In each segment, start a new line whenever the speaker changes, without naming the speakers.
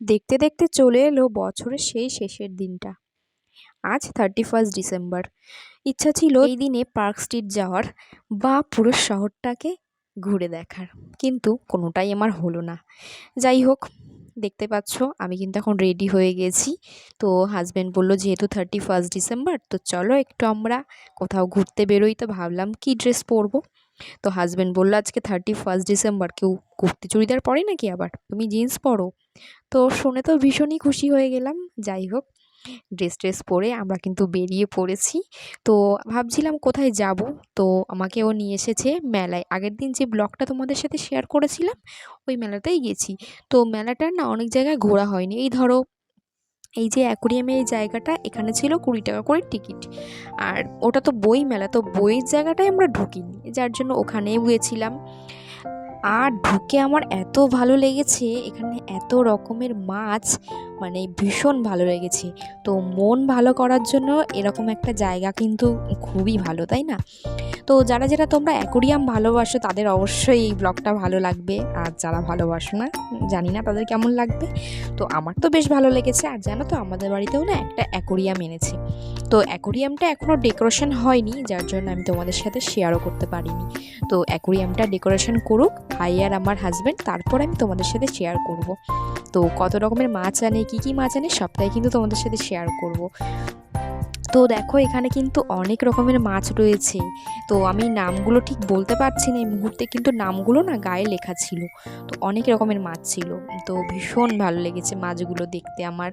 দেখতে দেখতে চলে এলো বছরের সেই শেষের দিনটা। আজ থার্টি ফার্স্ট ডিসেম্বর ইচ্ছা ছিল এই দিনে পার্ক স্ট্রিট যাওয়ার বা পুরো শহরটাকে ঘুরে দেখার। কিন্তু কোনোটাই আমার হলো না। যাই হোক, দেখতে পাচ্ছ আমি কিন্তু এখন রেডি হয়ে গেছি। তো হাজব্যান্ড বলল, যেহেতু থার্টি ফার্স্ট ডিসেম্বর তো চলো একটু আমরা কোথাও ঘুরতে বেরোই। তো ভাবলাম, কি ড্রেস পরবো? তো হাজব্যান্ড বলল, আজকে থার্টি ফার্স্ট ডিসেম্বর কেউ কুর্তি চুড়িদার পরে নাকি আবার? তুমি জিন্স পরো। তো শুনে তো ভীষণই খুশি হয়ে গেলাম। যাই হোক, ড্রেস ট্রেস পরে আমরা কিন্তু বেরিয়ে পড়েছি। তো ভাবছিলাম কোথায় যাব? তো আমাকে ও নিয়ে এসেছে মেলায়। আগের দিন যে ব্লগটা তোমাদের সাথে শেয়ার করেছিলাম, ওই মেলাতেই গেছি। তো মেলাটার না অনেক জায়গায় ঘোরা হয়নি। এই ধরো, এই যে অ্যাকোরিয়ামের এই জায়গাটা, এখানে ছিল কুড়ি টাকা করে টিকিট। আর ওটা তো বই মেলা, তো বইয়ের জায়গাটায় আমরা ঢুকিনি। যার জন্য ওখানেই গিয়েছিলাম। আর ঢুকে আমার এত ভালো লেগেছে, এখানে এত রকমের মাছ মানে ভীষণ ভালো লেগেছে। তো মন ভালো করার জন্য এরকম একটা জায়গা কিন্তু খুবই ভালো, তাই না? তো যারা যারা তোমরা অ্যাকোরিয়াম ভালোবাসো, তাদের অবশ্যই এই ব্লগটা ভালো লাগবে। আর যারা ভালোবাসো না, জানি না তাদের কেমন লাগবে। তো আমার তো বেশ ভালো লেগেছে। আর জানো তো, আমাদের বাড়িতেও না একটা অ্যাকোরিয়াম এনেছি। তো অ্যাকোরিয়ামটা এখনও ডেকোরেশন হয়নি, যার জন্য আমি তোমাদের সাথে শেয়ারও করতে পারিনি। তো অ্যাকোরিয়ামটা ডেকোরেশন করুক, ভাই আর আমার হাজব্যান্ড তারপর আমি তোমাদের সাথে শেয়ার করব। তো কত রকমের মাছ আনে, কী কী মাছ আনে, সবটাই কিন্তু তোমাদের সাথে শেয়ার করব। তো দেখো, এখানে কিন্তু অনেক রকমের মাছ রয়েছে। তো আমি নামগুলো ঠিক বলতে পারছি না, এই মুহূর্তে কিন্তু নামগুলো না গায়ে লেখা ছিল। তো অনেক রকমের মাছ ছিল। তো ভীষণ ভালো লেগেছে মাছগুলো দেখতে আমার।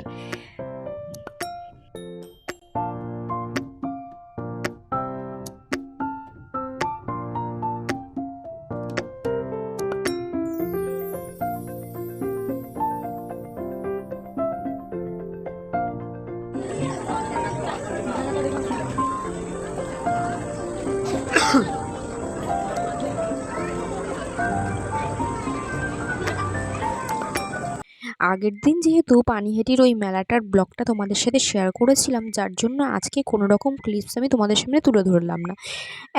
আগের দিন যেহেতু পানিহাটির ওই মেলাটার ব্লগটা তোমাদের সাথে শেয়ার করেছিলাম, যার জন্য আজকে কোনো রকম ক্লিপস আমি তোমাদের সামনে তুলে ধরলাম না।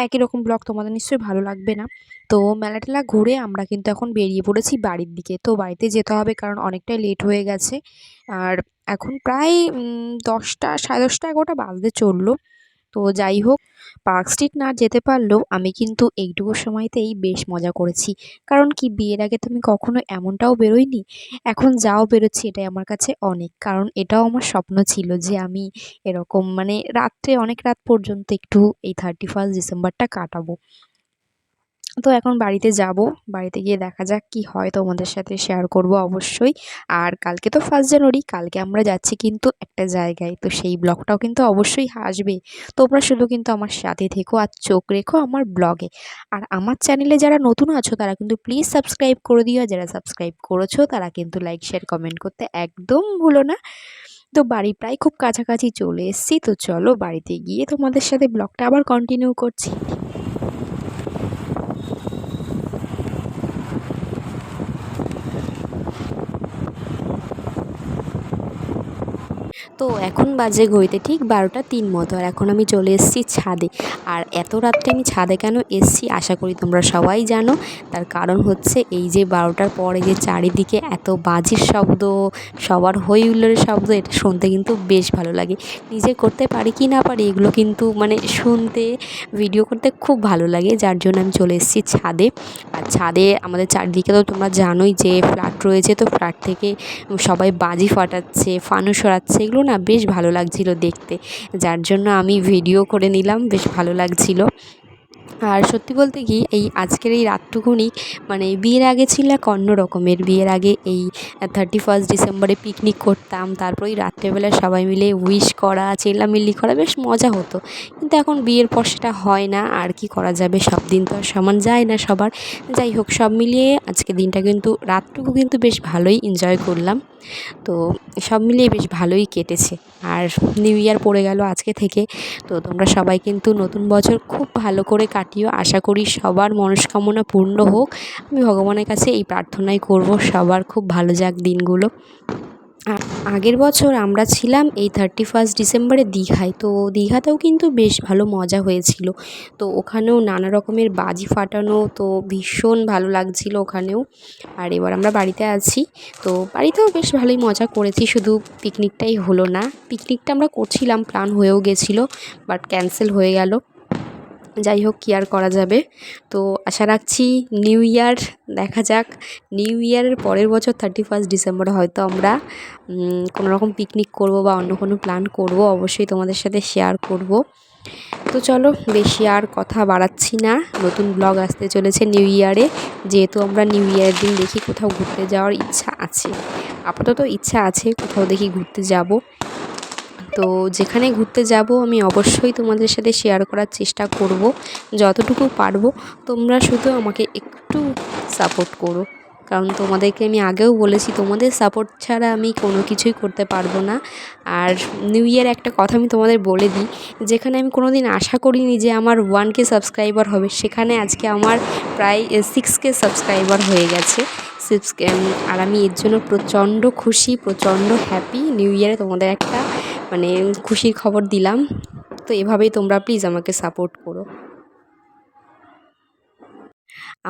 একই রকম ব্লগ তোমাদের নিশ্চয়ই ভালো লাগবে না। তো মেলা টেলা ঘুরে আমরা কিন্তু এখন বেরিয়ে পড়েছি বাড়ির দিকে। তো বাড়িতে যেতে হবে কারণ অনেকটাই লেট হয়ে গেছে। আর এখন প্রায় দশটা, সাড়ে দশটা, এগারোটা বাজতে চলল। তো যাই হোক পার্ক স্ট্রিট না যেতে পারলেও আমি কিন্তু এইটুকু সময়তেই বেশ মজা করেছি। কারণ কি, বিয়ের আগে তো আমি কখনো এমনটাও বেরোইনি। এখন যাও বেরোচ্ছি, এটাই আমার কাছে অনেক। কারণ এটাও আমার স্বপ্ন ছিল যে আমি এরকম মানে রাত্রে অনেক রাত পর্যন্ত একটু এই থার্টি ফার্স্ট ডিসেম্বরটা কাটাবো। তো এখন বাড়িতে যাব। বাড়িতে গিয়ে দেখা যাক কি হয় তোমাদের সাথে শেয়ার করব অবশ্যই। আর কালকে তো ফার্স্ট জানুয়ারি কালকে আমরা যাচ্ছি কিন্তু একটা জায়গায়। তো সেই ব্লগটাও কিন্তু অবশ্যই আসবে। তোমরা শুধু কিন্তু আমার সাথে থেকো আর চোখ রেখো আমার ব্লগে। আর আমার চ্যানেলে যারা নতুন আছো, তারা কিন্তু প্লিজ সাবস্ক্রাইব করে দিও। যারা সাবস্ক্রাইব করেছ, তারা কিন্তু লাইক শেয়ার কমেন্ট করতে একদম ভুলো না। তো বাড়ি প্রায় খুব কাছাকাছি চলে এসেছি। তো চলো বাড়িতে গিয়ে তোমাদের সাথে ব্লগটা আবার কন্টিনিউ করছি। তো এখন বাজে ঘড়িতে ঠিক বারোটা তিন মতো, আর এখন আমি চলে এসেছি ছাদে। আর এত রাত্রে আমি ছাদে কেন এসছি আশা করি তোমরা সবাই জানো। তার কারণ হচ্ছে এই যে বারোটার পরে যে চারিদিকে এত বাজির শব্দ, সবার হই হুল্লোড়ের শব্দ, এটা শুনতে কিন্তু বেশ ভালো লাগে। নিজে করতে পারি কি না পারি এগুলো কিন্তু মানে শুনতে, ভিডিও করতে খুব ভালো লাগে, যার জন্য আমি চলে এসেছি ছাদে। আর ছাদে আমাদের চারিদিকে তো তোমরা জানোই যে ফ্ল্যাট রয়েছে, তো ফ্ল্যাট থেকে সবাই বাজি ফাটাচ্ছে ফানুস সরাচ্ছে, এগুলো না বেশ ভালো লাগছিল দেখতে। যার জন্য আমি ভিডিও করে নিলাম, বেশ ভালো লাগছিল। আর সত্যি বলতে কি, এই আজকের এই রাতটুকুনি মানে বিয়ের আগে ছিল এক অন্য রকমের বিয়ের আগে এই থার্টি ফার্স্ট ডিসেম্বরে পিকনিক করতাম। তারপর ওই রাত্রেবেলা সবাই মিলে উইশ করা, চেল্লামিল্লি করা, বেশ মজা হতো। কিন্তু এখন বিয়ের পর সেটা হয় না, আর কি করা যাবে? সব দিন তো আর সমান যায় না সবার। যাই হোক, সব মিলিয়ে আজকে দিনটা কিন্তু, রাতটুকু কিন্তু বেশ ভালোই এনজয় করলাম। তো সব মিলিয়ে বেশ ভালোই কেটেছে। আর নিউ ইয়ার পড়ে গেল আজকে থেকে। তো তোমরা সবাই কিন্তু নতুন বছর খুব ভালো করে কাটিও। আশা করি সবার মনস্কামনা পূর্ণ হোক। আমি ভগবানের কাছে এই প্রার্থনাই করব। সবার খুব ভালো যাক দিনগুলো। আগের বছর আমরা ছিলাম এই থার্টি ফার্স্ট ডিসেম্বরে দীঘায়। তো দীঘাতেও কিন্তু বেশ ভালো মজা হয়েছিল। তো ওখানেও নানা রকমের বাজি ফাটানো, তো ভীষণ ভালো লাগছিল ওখানেও। আর এবার আমরা বাড়িতে আছি। তো বাড়িতেও বেশ ভালোই মজা করেছি, শুধু পিকনিকটাই হলো না। পিকনিকটা আমরা করছিলাম প্ল্যান হয়েও গেছিল বাট ক্যান্সেল হয়ে গেল। যাই হোক কী আর করা যাবে। তো আশা রাখছি নিউ ইয়ার দেখা যাক। নিউ ইয়ারের পরের বছর থার্টি ফার্স্ট ডিসেম্বরে হয়তো আমরা কোনো রকম পিকনিক করব বা অন্য কোনো প্ল্যান করব, অবশ্যই তোমাদের সাথে শেয়ার করব। তো চলো, বেশি আর কথা বাড়াচ্ছি না। নতুন ব্লগ আসতে চলেছে নিউ ইয়ারে যেহেতু আমরা নিউ ইয়ারের দিন দেখি কোথাও ঘুরতে যাওয়ার ইচ্ছা আছে। আপাতত ইচ্ছা আছে কোথাও দেখি ঘুরতে যাব। তো যেখানে ঘুরতে যাব আমি অবশ্যই তোমাদের সাথে শেয়ার করার চেষ্টা করব, যতটুকু পারব। তোমরা শুধু আমাকে একটু সাপোর্ট করো। কারণ তোমাদেরকে আমি আগেও বলেছি, তোমাদের সাপোর্ট ছাড়া আমি কোনো কিছুই করতে পারব না। আর নিউ ইয়ার একটা কথা আমি তোমাদের বলে দিই, যেখানে আমি কোনো দিন আশা করিনি যে আমার ওয়ান কে সাবস্ক্রাইবার হবে, সেখানে আজকে আমার প্রায় সিক্স কে সাবস্ক্রাইবার হয়ে গেছে। সিক্স আর আমি এর জন্য প্রচণ্ড খুশি, প্রচণ্ড হ্যাপি নিউ ইয়ারে তোমাদের একটা মানে খুশির খবর দিলাম। তো এভাবেই তোমরা প্লিজ আমাকে সাপোর্ট করো।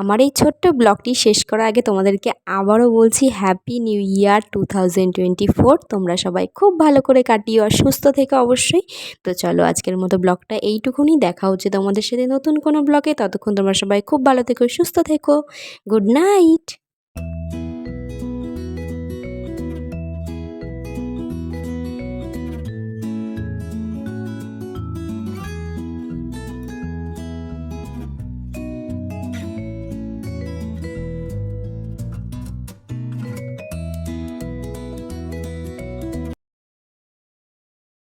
আমার এই ছোট্ট ব্লগটি শেষ করার আগে তোমাদেরকে আবারও বলছি হ্যাপি নিউ ইয়ার টু তোমরা সবাই খুব ভালো করে কাটিও আর সুস্থ থেকে অবশ্যই। তো চলো আজকের মতো ব্লগটা এইটুকুনি। দেখা হচ্ছে তোমাদের সাথে নতুন কোনো ব্লগে। ততক্ষণ তোমরা সবাই খুব ভালো থেকো, সুস্থ থেকো। Good night